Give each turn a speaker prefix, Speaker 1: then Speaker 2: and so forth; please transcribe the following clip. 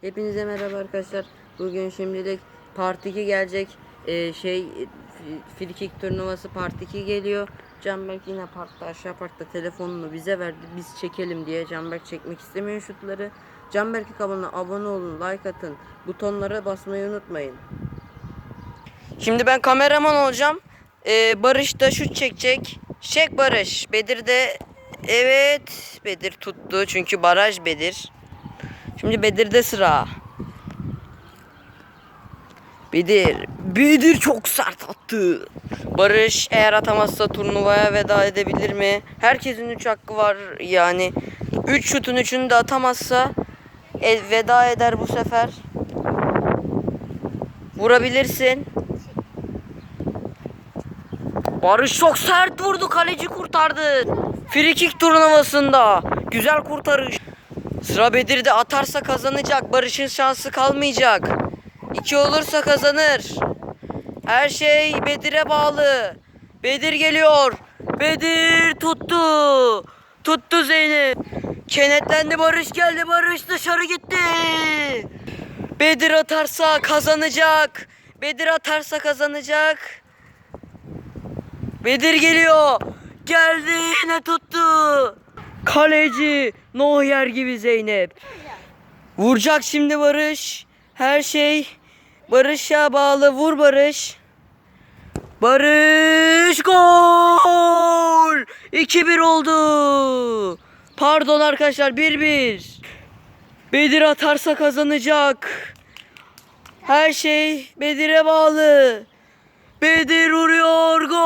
Speaker 1: Hepinize merhaba arkadaşlar. Bugün şimdilik Part 2 gelecek. Ee, şey free kick turnuvası Part 2 geliyor. Canberk yine parkta aşağı parkta telefonunu bize verdi. Biz çekelim diye. Canberk çekmek istemiyor şutları. Canberk'in kanalına abone olun, like atın. Butonlara basmayı unutmayın. Şimdi ben kameraman olacağım. Ee, Barış da şut çekecek. Çek Barış. Bedir de evet Bedir tuttu çünkü baraj Bedir. Şimdi Bedir'de sıra. Bedir. Bedir çok sert attı. Barış eğer atamazsa turnuvaya veda edebilir mi? Herkesin 3 hakkı var yani. 3 şutun 3'ünü de atamazsa e, veda eder bu sefer. Vurabilirsin. Barış çok sert vurdu. Kaleci kurtardı. Frikik turnuvasında. Güzel kurtarış. Sıra Bedir'de atarsa kazanacak. Barış'ın şansı kalmayacak. İki olursa kazanır. Her şey Bedir'e bağlı. Bedir geliyor. Bedir tuttu. Tuttu Zeynep. Kenetlendi Barış geldi. Barış dışarı gitti. Bedir atarsa kazanacak. Bedir atarsa kazanacak. Bedir geliyor. Geldi yine tuttu. Kaleci Neuer gibi Zeynep. Vuracak şimdi Barış. Her şey Barış'a bağlı. Vur Barış. Barış gol. 2-1 oldu. Pardon arkadaşlar 1-1. Bedir atarsa kazanacak. Her şey Bedir'e bağlı. Bedir vuruyor gol.